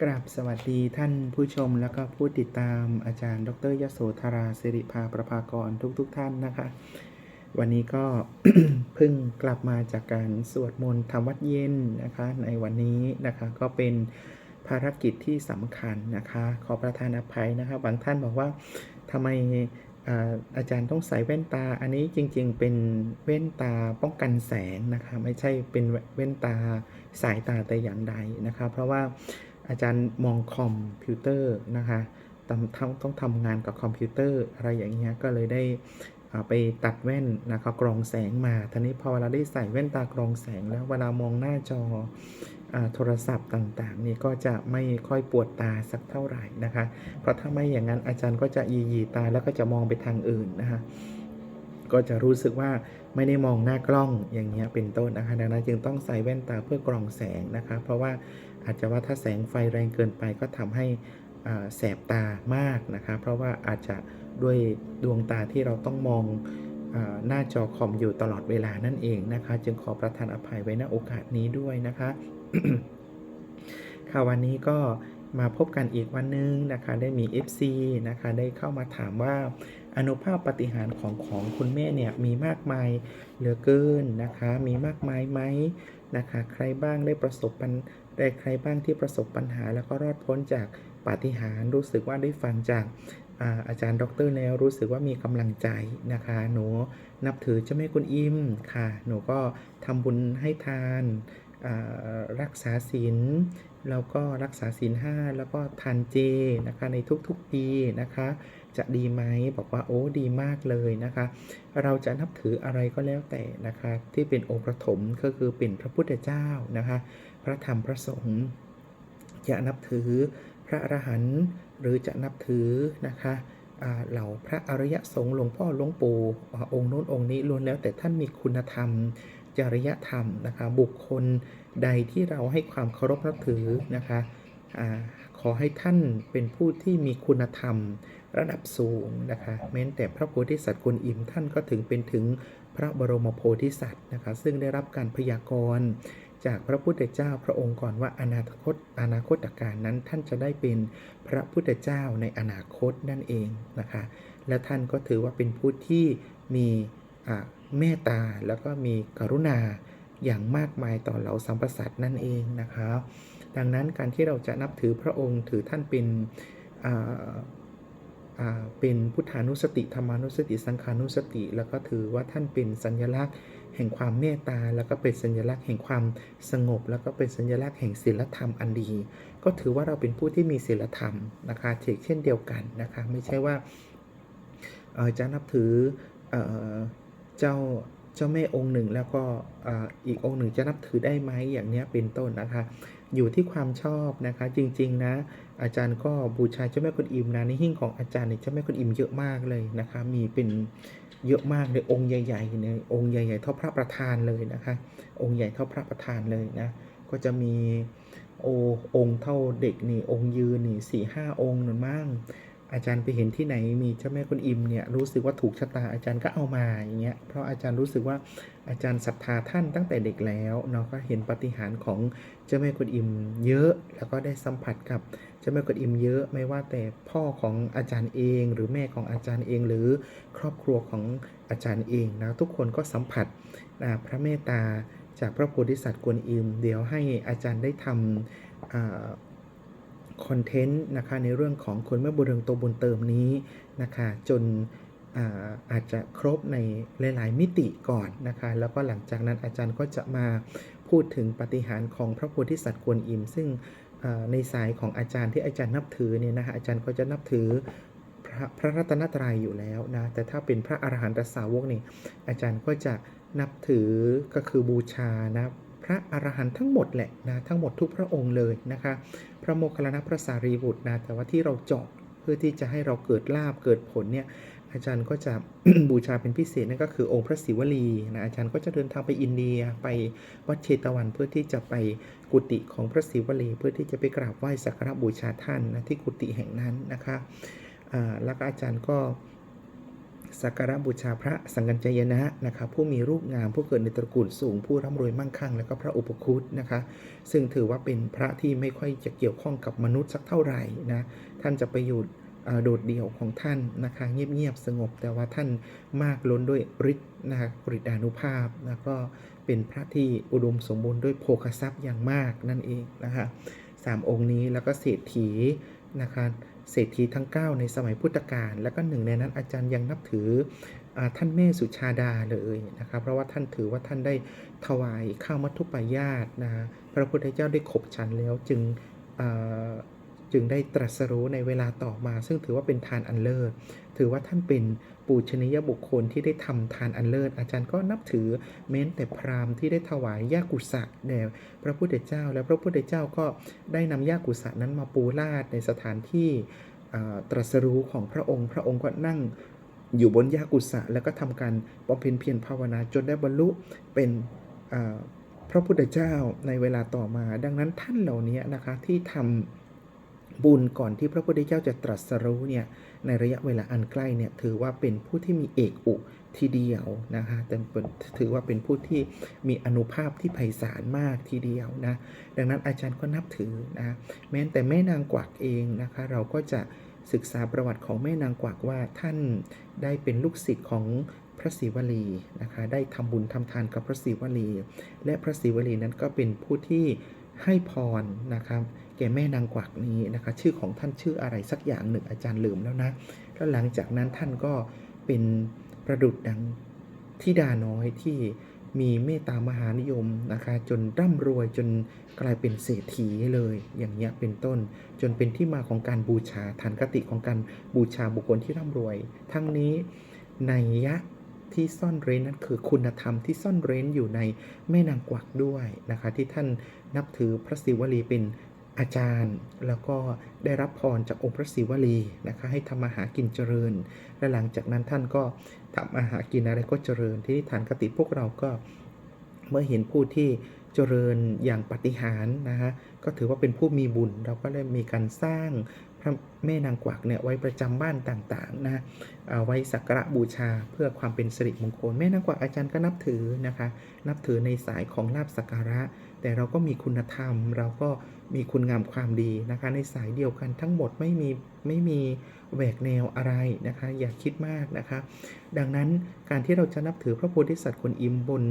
กราบสวัสดีท่านผู้ชมแล้วก็ผู้ติดตามอาจารย์ ดรยโสธราสิริภาประภากรทุกๆทท่านนะคะ วันนี้ก็เพิ่งกลับมาจากการสวดมนต์ทำวัดเย็นนะคะ ในวันนี้นะคะก็เป็นภารกิจที่สำคัญนะคะ ขอประทานอภัยนะคะบางท่านบอกว่าทำไมอาอาจารย์ต้องใส่แว่นตา อันนี้จริงๆ เป็นแว่นตาป้องกันแสงนะคะ ไม่ใช่เป็นแว่นตาสายตาแต่อย่างใดนะคะ เพราะว่า อาจารย์มองคอมพิวเตอร์นะคะต้องต้องต้องทำงานกับคอมพิวเตอร์อะไรอย่างเงี้ยก็เลยได้ไปตัดแว่นนะคะกรองแสงมาทีนี้พอเวลาได้ใส่แว่นตากรองแสงแล้วเวลามองหน้าจออโทรศัพท์ต่างๆ นี่ก็จะไม่ค่อยปวดตาสักเท่าไหร่นะคะ เพราะถ้าไม่อย่างนั้นอาจารย์ก็จะยียีตาแล้วก็จะมองไปทางอื่นนะคะ ก็จะรู้สึกว่าไม่ได้มองหน้ากล้องอย่างเงี้ยเป็นต้นนะคะดังนั้นจึงต้องใส่แว่นตาเพื่อกรองแสงนะคะ เพราะว่าอาจจะว่าถ้าแสงไฟแรงเกินไปก็ทำให้แสบตามากนะคะ เพราะว่าอาจจะด้วยดวงตาที่เราต้องมองอหน้าจอคอมอยู่ตลอดเวลานั่นเองนะคะ จึงขอประทานอภัยไว้ณโอกาสนี้ด้วยนะคะค่ะวันนี้ก็มาพบกันอีกวันหนึงนะคะ ได้มี FC นะคะ ได้เข้ามาถามว่า อนุภาพปฏิหารของของคุณแม่เนี่ยมีมากมายเหลือเกินนะคะ มีมากมายไหมนะคะ ใครบ้างได้ประสบปัญได้ใครบ้างที่ประสบปัญหา แล้วก็รอดพ้นจากปาฏิหาริย์รู้สึกว่าได้ฟังจากอาอาจารย์ดรแล้วรู้สึกว่ามีกำลังใจนะคะ หนูนับถือเจ้าแม่กุนอิมค่ะ หนูก็ทำบุญให้ทานารักษาศีลแล้วก็รักษาศีลห้าแล้วก็ทานเจนะคะในทุกๆปีนะคะ จะดีไหมบอกว่าโอ้ดีมากเลยนะคะ เราจะนับถืออะไรก็แล้วแต่นะคะ ที่เป็นองค์ประถมก็คือเป็นพระพุทธเจ้านะคะ พระธรรมพระสงฆ์จะนับถือพระอรหันต์หรือจะนับถือนะคะเหล่าพระอริยสงฆ์หลวงพ่อหลวงปู่องค์โน้นองค์นี้ล้วนแล้วแต่ท่านมีคุณธรรม จริยธรรมนะคะ บุคคลใดที่เราให้ความเคารพนับถือนะคะอา ขอให้ท่านเป็นผู้ที่มีคุณธรรมระดับสูงนะคะแม้แต่พระโพธิสัตว์กวนอิมท่านก็ถึงเป็นถึงพระบรมโพธิสัตว์นะคะ ซึ่งได้รับการพยากรณ์จากพระพุทธเจ้าพระองค์ก่อนว่าอนาคตอนาคตการนั้นท่านจะได้เป็นพระพุทธเจ้าในอนาคตนั่นเองนะคะ และท่านก็ถือว่าเป็นผู้ที่มีเมตตาแล้วก็มีกรุณาอย่างมากมายต่อเหล่าสัมปสัตว์นั่นเองนะคะ ดังนั้นการที่เราจะนับถือพระองค์ถือท่านเป็นเป็นพุทธานุสติธรรมานุสติ สังขานุสติ แล้วก็ถือว่าท่านเป็นสัญลักษณ์ แห่งความเมตตา แล้วก็เป็นสัญลักษณ์แห่งความสงบ แล้วก็เป็นสัญลักษณ์แห่งศีลธรรมอันดี ก็ถือว่าเราเป็นผู้ที่มีศีลธรรมนะคะเชกเช่นเดียวกันนะคะไม่ใช่ว่าจะนับถือเอ่อเจ้า จ้าแม่องค์หนึ่งแล้วก็อีกองค์หนึ่งจะนับถือได้ไหมอย่างนี้เป็นต้นนะคะ อยู่ที่ความชอบนะคะ จริง ๆ นะ อาจารย์ก็บูชาเจ้าแม่กุนอิมนะในหิ้งของอาจารย์เนี่ยเจ้าแม่กุนอิมเยอะมากเลยนะคะ มีเป็นเยอะมากเลยองค์ใหญ่ๆเนี่ยองค์ใหญ่ๆเท่าพระประธานเลยนะคะ องค์ใหญ่เท่าพระประธานเลยนะ ก็จะมีโอองค์เท่าเด็กนี่องค์ยืนนี่สี่ห้าองค์นั่นมั่ง อาจารย์ไปเห็นที่ไหนมีเจ้าแม่กุนอิมเนี่ยรู้สึกว่าถูกชะตาอาจารย์ก็เอามาอย่างเงี้ยเพราะอาจารย์รู้สึกว่าอาจารย์ศรัทธาท่านตั้งแต่เด็กแล้วเนาะก็เห็นปฏิหารของเจ้าแม่กุนอิมเยอะ แล้วก็ได้สัมผัสกับเจ้าแม่กุนอิมเยอะไม่ว่าแต่พ่อของอาจารย์เอง หรือแม่ของอาจารย์เอง หรือครอบครัวของอาจารย์เองนะทุกคนก็สัมผัสพระเมตตาจากพระโพธิสัตว์กวนอิม เดี๋ยวให้อาจารย์ได้ทำ คอนเทนต์นะคะในเรื่องของคนแม่บุเรืองตัวบุญเติมนี้นะคะจนอาอาจจะครบในหลาย ๆ มิติก่อนนะคะ แล้วก็หลังจากนั้นอาจารย์ก็จะมาพูดถึงปฏิหารของพระโพธิสัตว์กวนอิม ซึ่งในสายของอาจารย์ที่อาจารย์นับถือเนี่ยนะคะอาจารย์ก็จะนับถือพระพระรัตนตรัยอยู่แล้วนะ แต่ถ้าเป็นพระอรหันตสาวกนี่อาจารย์ก็จะนับถือก็คือบูชานะ พระอรหันต์ทั้งหมดแหละนะทั้งหมดทุกพระองค์เลยนะคะ พระโมคคัลลานะพระสารีบุตรนะแต่ว่าที่เราเจาะเพื่อที่จะให้เราเกิดลาบเกิดผลเนี่ยอาจารย์ก็จะบูชาเป็นพิเศษนั่นก็คือองค์พระศิวลีนะอาจารย์ก็จะเดินทางไปอินเดียไปวัดเชตวันเพื่อที่จะไปกุฏิของพระศิวลี เพื่อที่จะไปกราบไหว้สักการะบูชาท่านนะที่กุฏิแห่งนั้นนะคะแล้วก็อาจารย์ก็ สักการะบูชาพระสังกัญจยนะนะครับผู้มีรูปงามผู้เกิดในตระกูลสูง ผู้ร่ำรวยมั่งคั่ง แล้วก็พระอุปคุตนะคะ ซึ่งถือว่าเป็นพระที่ไม่ค่อยจะเกี่ยวข้องกับมนุษย์สักเท่าไหร่นะท่านจะไปอยู่โดดเดี่ยวของท่านนะคะเงียบๆสงบ แต่ว่าท่านมากล้นด้วยฤทธิ์นะคะกริดานุภาพแล้วก็เป็นพระที่อุดมสมบูรณ์ด้วยโภคทรัพย์อย่างมากนั่นเองนะคะสามองค์นี้แล้วก็เศรษฐีนะคะ เศรษฐีทั้ง 9 ในสมัยพุทธกาลแล้วก็หนึ่งในนั้นอาจารย์ยังนับถืออท่านแม่สุชาดาเลยนะครับเพราะว่าท่านถือว่าท่านได้ถวายข้าวมัทุปายาตนะพระพุทธเจ้าได้ขบฉันแล้วจึงจึงได้ตรัสรู้ในเวลาต่อมา ซึ่งถือว่าเป็นทานอันเลิศถือว่าท่านเป็น ปูชนียบุคคลที่ได้ทำทานอันเลิศ อาจารย์ก็นับถือแม้นแต่พราหมณ์ที่ได้ถวายยากุสะแด่พระพุทธเจ้า แล้วพระพุทธเจ้าก็ได้นำยากุสะนั้นมาปูราดในสถานที่ตรัสรู้ของพระองค์ พระองค์ก็นั่งอยู่บนยากุสะแล้วก็ทำการบำเพ็ญเพียรภาวนาจนได้บรรลุเป็นพระพุทธเจ้าในเวลาต่อมา ดังนั้นท่านเหล่านี้นะคะที่ทำ บุญก่อนที่พระพุทธเจ้าจะตรัสรู้เนี่ยในระยะเวลาอันใกล้เนี่ยถือว่าเป็นผู้ที่มีเอกอุทีเดียวนะคะแต่ถือว่าเป็นผู้ที่มีอนุภาพที่ไพศาลมากทีเดียวนะดังนั้นอาจารย์ก็นับถือนะแม้แต่แม่นางกวักเองนะคะเราก็จะศึกษาประวัติของแม่นางกวักว่าท่านได้เป็นลูกศิษย์ของพระศิวลีนะคะได้ทำบุญทำทานกับพระศิวลี และพระศิวลีนั้นก็เป็นผู้ที่ ให้พรนะครับแก่แม่นางกวักนี้นะคะชื่อของท่านชื่ออะไรสักอย่างหนึ่งอาจารย์ลืมแล้วนะ แล้วหลังจากนั้นท่านก็เป็นประดุจดังทิดาน้อยที่มีเมตตามหานิยมนะคะจนร่ำรวยจนกลายเป็นเศรษฐีเลย อย่างเงี้ยเป็นต้นจนเป็นที่มาของการบูชาฐานคติของการบูชาบุคคลที่ร่ำรวย ทั้งนี้ในยะ ที่ซ่อนเร้นนั้นคือคุณธรรมที่ซ่อนเร้นอยู่ในแม่นางกวักด้วยนะคะ ที่ท่านนับถือพระศิวลีเป็นอาจารย์ แล้วก็ได้รับพรจากองค์พระศิวลีนะคะ ให้ทำมาหากินเจริญ และหลังจากนั้นท่านก็ทำมาหากินอะไรก็เจริญ ที่นิฐานกติพวกเราก็เมื่อเห็นผู้ที่เจริญอย่างปฏิหารนะฮะก็ถือว่าเป็นผู้มีบุญ เราก็ได้มีการสร้าง พระแม่นางกวักเนี่ยไว้ประจำบ้านต่างๆนะเอาไว้สักการะบูชาเพื่อความเป็นสิริมงคล แม่นางกวักอาจารย์ก็นับถือนะคะ นับถือในสายของลาบสักการะ แต่เราก็มีคุณธรรม เราก็มีคุณงามความดีนะคะ ในสายเดียวกันทั้งหมดไม่มีไม่มีแหวกแนวอะไรนะคะ อย่าคิดมากนะคะ ดังนั้นการที่เราจะนับถือพระโพธิสัตว์กวนอิมบน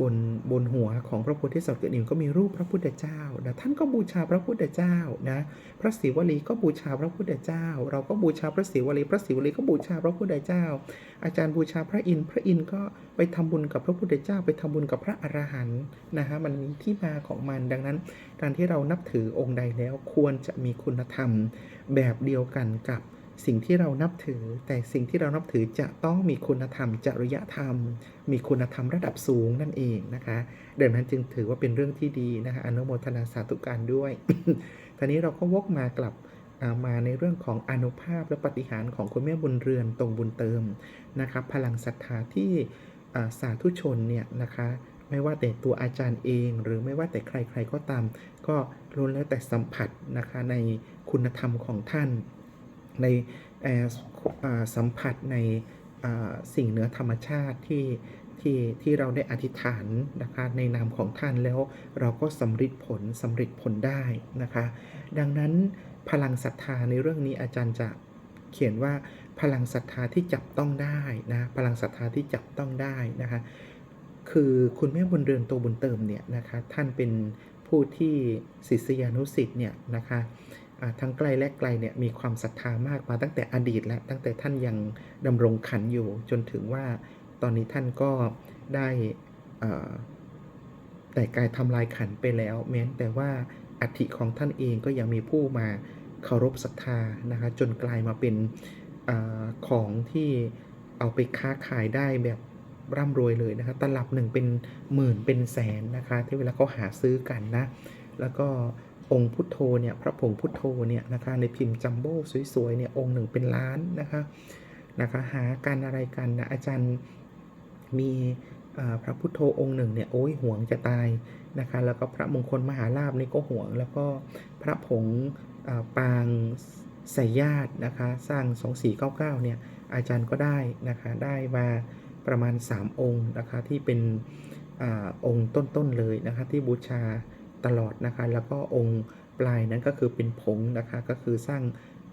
บนบนหัวของพระโพธิสัตว์กวนอิมก็มีรูปพระพุทธเจ้านะท่านก็บูชาพระพุทธเจ้านะพระศิวลีก็บูชาพระพุทธเจ้า เราก็บูชาพระศิวลีพระศิวลีก็บูชาพระพุทธเจ้า อาจารย์บูชาพระอินทร์พระอินทร์ก็ไปทำบุญกับพระพุทธเจ้า ไปทำบุญกับพระอรหันต์นะฮะมันมีที่มาของมันดังนั้น การที่เรานับถือองค์ใดแล้วควรจะมีคุณธรรมแบบเดียวกันกับ สิ่งที่เรานับถือ แต่สิ่งที่เรานับถือจะต้องมีคุณธรรม จริยธรรม มีคุณธรรมระดับสูงนั่นเองนะคะดังนั้นจึงถือว่าเป็นเรื่องที่ดีนะคะอนุโมทนาสาธุการด้วยทีนี้เราก็วกมากลับามาในเรื่องของอนุภาพและปฏิหารของคุณแม่บุญเรือนตรงบุญเติมนะครับพลังศรัทธาที่าสาธุชนเนี่ยนะคะไม่ว่าแต่ตัวอาจารย์เอง หรือไม่ว่าแต่ใครๆก็ตาม ก็ล้วนแล้วแต่สัมผัสนะคะในคุณธรรมของท่าน ในสัมผัสในสิ่งเหนือธรรมชาติที่ที่ที่เราได้อธิษฐานนะคะในนามของท่านแล้วเราก็สำเร็จผลสำเร็จผลได้นะคะ ดังนั้นพลังศรัทธาในเรื่องนี้อาจารย์จะเขียนว่าพลังศรัทธาที่จับต้องได้นะพลังศรัทธาที่จับต้องได้นะคะคือคุณแม่บุญเรือนโตบุญเติมเนี่ยนะคะท่านเป็นผู้ที่ศิษยานุศิษย์เนี่ยนะคะ ทั้งใกล้และไกลเนี่ยมีความศรัทธามากมาตั้งแต่อดีตและตั้งแต่ท่านยังดำรงขันอยู่จนถึงว่าตอนนี้ท่านก็ได้แต่กายทำลายขันไปแล้ว แม้แต่ว่าอัฐิของท่านเองก็ยังมีผู้มาเคารพศรัทธานะคะจนกลายมาเป็นอของที่เอาไปค้าขายได้แบบร่ำรวยเลยนะคะตลับหนึ่งเป็นหมื่นเป็นแสนนะคะที่เวลาเขาหาซื้อกันนะ แล้วก็ องค์พุทโธเนี่ยพระผงพุทโธเนี่ยนะคะในพิมพ์จัมโบ้สวยๆเนี่ยองค์หนึ่งเป็นล้านนะคะนะคะหากันอะไรกันนะอาจารย์มีพระพุทโธองค์หนึ่งเนี่ยโอ้ยห่วงจะตายนะคะแล้วก็พระมงคลมหาลาภนี่ก็ห่วง แล้วก็พระผงปางสายญาตินะคะสร้าง 2499เนี่ยอาจารย์ก็ได้นะคะได้มาประมาณ 3 องค์นะคะที่เป็นอองค์ต้นๆเลยนะคะที่บูชา ตลอดนะคะ แล้วก็องค์ปลายนั้นก็คือเป็นผงนะคะ ก็คือสร้าง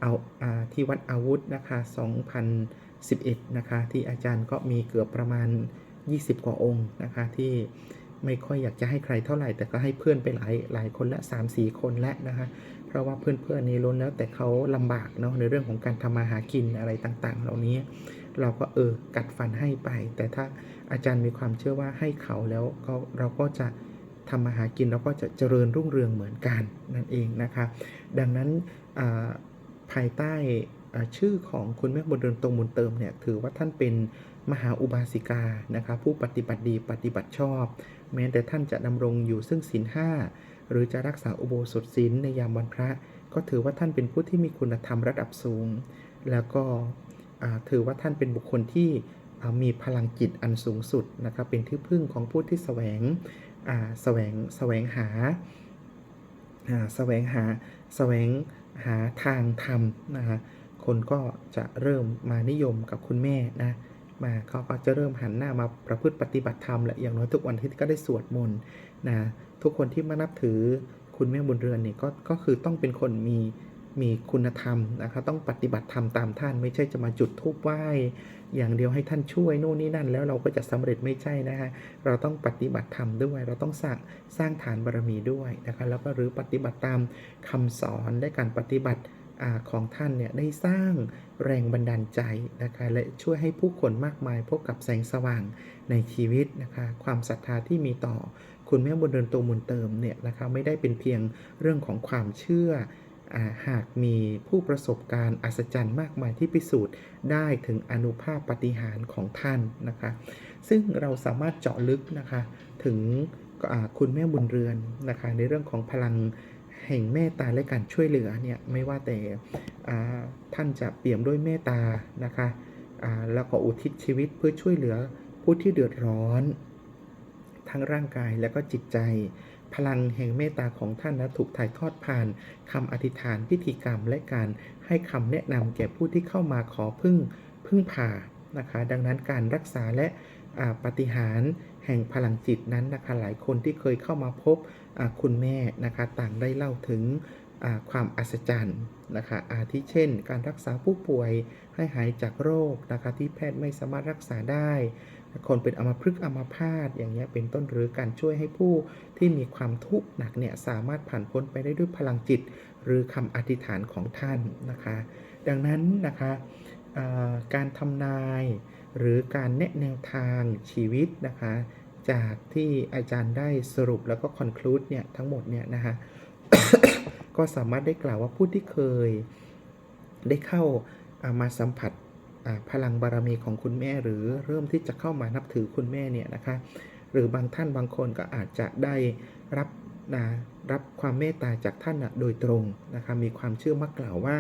เอาอาที่วัดอาวุธนะคะ 2011 นะคะ ที่อาจารย์ก็มีเกือบประมาณ 20 กว่าองค์นะคะ ที่ไม่ค่อยอยากจะให้ใครเท่าไหร่ แต่ก็ให้เพื่อนไปหลายหลายคนละ 3-4 คนแล้วนะคะ เพราะว่าเพื่อนๆนี้ล้นแล้วแต่เขาลำบากเนาะในเรื่องของการทำมาหากินอะไรต่างๆ เหล่านี้เราก็เออกัดฟันให้ไป แต่ถ้าอาจารย์มีความเชื่อว่าให้เขาแล้วก็เราก็จะ ทำมาหากินเราก็จะเจริญรุ่งเรืองเหมือนกันนั่นเองนะคะดังนั้นภายใต้ชื่อของคุณแม่บุญเรือนตรงบุญเติมเนี่ยถือว่าท่านเป็นมหาอุบาสิกานะคะผู้ปฏิบัติดีปฏิบัติชอบ แม้แต่ท่านจะดำรงอยู่ซึ่งศีลห้าหรือจะรักษาอุโบสถศีลในยามวันพระ ก็ถือว่าท่านเป็นผู้ที่มีคุณธรรมระดับสูง แล้วก็ถือว่าท่านเป็นบุคคลที่มีพลังจิตอันสูงสุดนะครับเป็นที่พึ่งของผู้ที่แสวง แสวงแสวงหาอ่าแสวงหาแสวงหาทางธรรมนะฮะคนก็จะเริ่มมานิยมกับคุณแม่นะมาเขาก็จะเริ่มหันหน้ามาประพฤติปฏิบัติธรรมและอย่างน้อยทุกวันที่ก็ได้สวดมนต์นะทุกคนที่มานับถือคุณแม่บุญเรือนเนี่ยก็ก็คือต้องเป็นคนมี มีคุณธรรมนะครับต้องปฏิบัติธรรมตามท่าน ไม่ใช่จะมาจุดธูปไหว้ อย่างเดียวให้ท่านช่วยนู่นนี่นั่น แล้วเราก็จะสำเร็จไม่ใช่นะฮะเราต้องปฏิบัติธรรมด้วย เราต้องสร้างสร้างฐานบารมีด้วยนะคะแล้วก็หรือปฏิบัติตามคำสอนและการปฏิบัติอของท่านเนี่ยได้สร้างแรงบันดาลใจนะคะและช่วยให้ผู้คนมากมายพบกับแสงสว่างในชีวิตนะคะความศรัทธาที่มีต่อคุณแม่บุญเดินตัวมุนเติมเนี่ยนะคะไม่ได้เป็นเพียงเรื่องของความเชื่อ หากมีผู้ประสบการณ์อัศจรรย์มากมายที่พิสูจน์ได้ถึงอนุภาพปฏิหารของท่านนะคะ ซึ่งเราสามารถเจาะลึกนะคะถึงคุณแม่บุญเรือนนะคะในเรื่องของพลังแห่งเมตตาและการช่วยเหลือเนี่ยไม่ว่าแต่ท่านจะเปี่ยมด้วยเมตตานะคะแล้วก็อุทิศชีวิตเพื่อช่วยเหลือผู้ที่เดือดร้อน ทั้งร่างกายและก็จิตใจ พลังแห่งเมตตาของท่านนะถูกถ่ายทอดผ่านคำอธิษฐานพิธีกรรมและการให้คำแนะนำแก่ผู้ที่เข้ามาขอพึ่งพึ่งผ่านะคะ ดังนั้นการรักษาและปฏิหารแห่งพลังจิตนั้นนะคะ หลายคนที่เคยเข้ามาพบคุณแม่นะคะ ต่างได้เล่าถึงความอัศจรรย์นะคะอาทิเช่น การรักษาผู้ป่วยให้หายจากโรคนะคะที่แพทย์ไม่สามารถรักษาได้ คนเป็นอัมพฤกษ์อัมพาตอย่างเงี้ยเป็นต้นหรือการช่วยให้ผู้ที่มีความทุกข์หนักเนี่ยสามารถผ่านพ้นไปได้ด้วยพลังจิต หรือคำอธิษฐานของท่านนะคะ ดังนั้นนะคะการทำนายหรือการแนะแนวทางชีวิตนะคะจากที่อาจารย์ได้สรุปแล้วก็คอนคลูดเนี่ยทั้งหมดเนี่ยนะคะก็สามารถได้กล่าวว่าผู้ที่เคยได้เข้าอ่ามาสัมผัส พลังบารมีของคุณแม่ หรือเริ่มที่จะเข้ามานับถือคุณแม่เนี่ยนะคะหรือบางท่านบางคนก็อาจจะได้รับนะรับความเมตตาจากท่านนะโดยตรงนะคะมีความเชื่อมักกล่าวว่า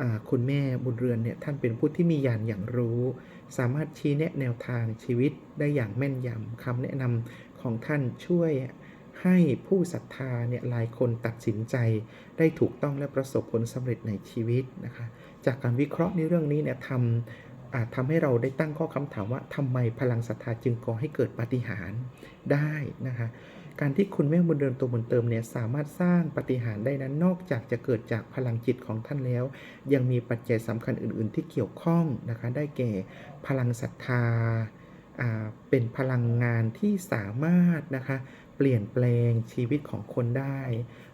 อ่าคุณแม่บุญเรือนเนี่ยท่านเป็นผู้ที่มีญาณอย่างรู้ สามารถชี้แนะแนวทางชีวิตได้อย่างแม่นยำคำแนะนำของท่านช่วยให้ผู้ศรัทธาเนี่ยหลายคนตัดสินใจได้ถูกต้องและประสบผลสำเร็จในชีวิตนะคะ จากการวิเคราะห์ในเรื่องนี้เนี่ยทำอาจทำให้เราได้ตั้งข้อคำถามว่าทำไมพลังศรัทธาจึงก่อให้เกิดปาฏิหาริย์ได้นะคะการที่คุณแม่บุญเดินตัวบุญเติมเนี่ยสามารถสร้างปฏิหารได้นั้นนอกจากจะเกิดจากพลังจิตของท่านแล้ว ยังมีปัจจัยสำคัญอื่น ๆ ที่เกี่ยวข้องนะคะได้แก่พลังศรัทธาเป็นพลังงานที่สามารถนะคะเปลี่ยนแปลงชีวิตของคนได้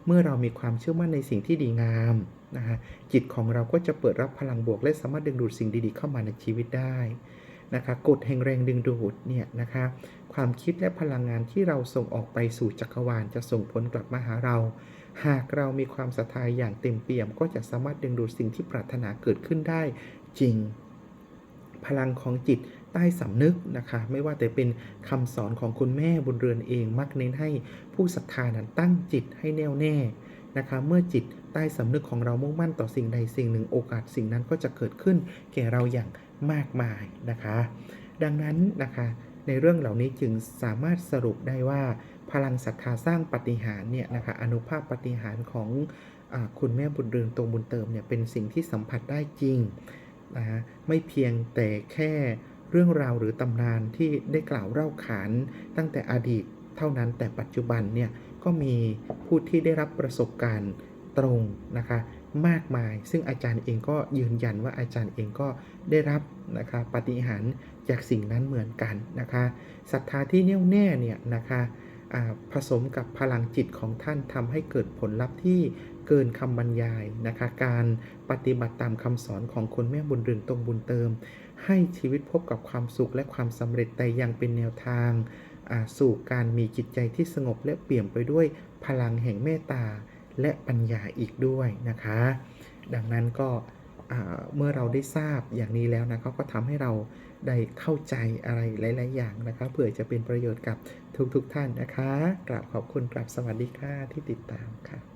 เมื่อเรามีความเชื่อมั่นในสิ่งที่ดีงาม นะคะจิตของเราก็จะเปิดรับพลังบวก และสามารถดึงดูดสิ่งดีๆเข้ามาในชีวิตได้นะคะกฎแห่งแรงดึงดูดเนี่ยนะคะความคิดและพลังงานที่เราส่งออกไปสู่จักรวาล จะส่งผลกลับมาหาเรา หากเรามีความศรัทธาอย่างเต็มเปี่ยม ก็จะสามารถดึงดูดสิ่งที่ปรารถนาเกิดขึ้นได้จริง พลังของจิตใต้สำนึกนะคะไม่ว่าแต่เป็นคำสอนของคุณแม่บุญเรือนเองมักเน้นให้ผู้ศรัทธานั้นตั้งจิตให้แน่วแน่ นะคะ เมื่อจิตใต้สำนึกของเรามุ่งมั่นต่อสิ่งใดสิ่งหนึ่งโอกาสสิ่งนั้นก็จะเกิดขึ้นแก่เราอย่างมากมายนะคะ ดังนั้นนะคะในเรื่องเหล่านี้จึงสามารถสรุปได้ว่า พลังศรัทธาสร้างปฏิหารเนี่ยนะคะอนุภาพปฏิหารของอคุณแม่บุญเรือนตรงบุญเติมเนี่ยเป็นสิ่งที่สัมผัสได้จริงนะฮะไม่เพียงแต่แค่เรื่องราวหรือตำนานที่ได้กล่าวเล่าขานตั้งแต่อดีตเท่านั้นแต่ปัจจุบันเนี่ย ก็มีผู้ที่ได้รับประสบการณ์ตรงนะคะมากมาย ซึ่งอาจารย์เองก็ยืนยันว่าอาจารย์เองก็ได้รับนะคะปฏิหารจากสิ่งนั้นเหมือนกันนะคะศรัทธาที่แน่วแน่เนี่ยนะคะผสมกับพลังจิตของท่านทำให้เกิดผลลัพธ์ที่เกินคำบรรยายนะคะการปฏิบัติตามคำสอนของคนแม่บุญเรือนตรงบุญเติม ให้ชีวิตพบกับความสุขและความสำเร็จแต่ยังเป็นแนวทาง สู่การมีจิตใจที่สงบและเปี่ยมไปด้วยพลังแห่งเมตตาและปัญญาอีกด้วยนะคะ ดังนั้นก็เมื่อเราได้ทราบอย่างนี้แล้วนะก็ทำให้เราได้เข้าใจอะไรหลาย ๆ อย่างนะคะเผื่อจะเป็นประโยชน์กับทุก ๆ ท่านนะคะ กราบขอบคุณกราบสวัสดีค่ะที่ติดตามค่ะ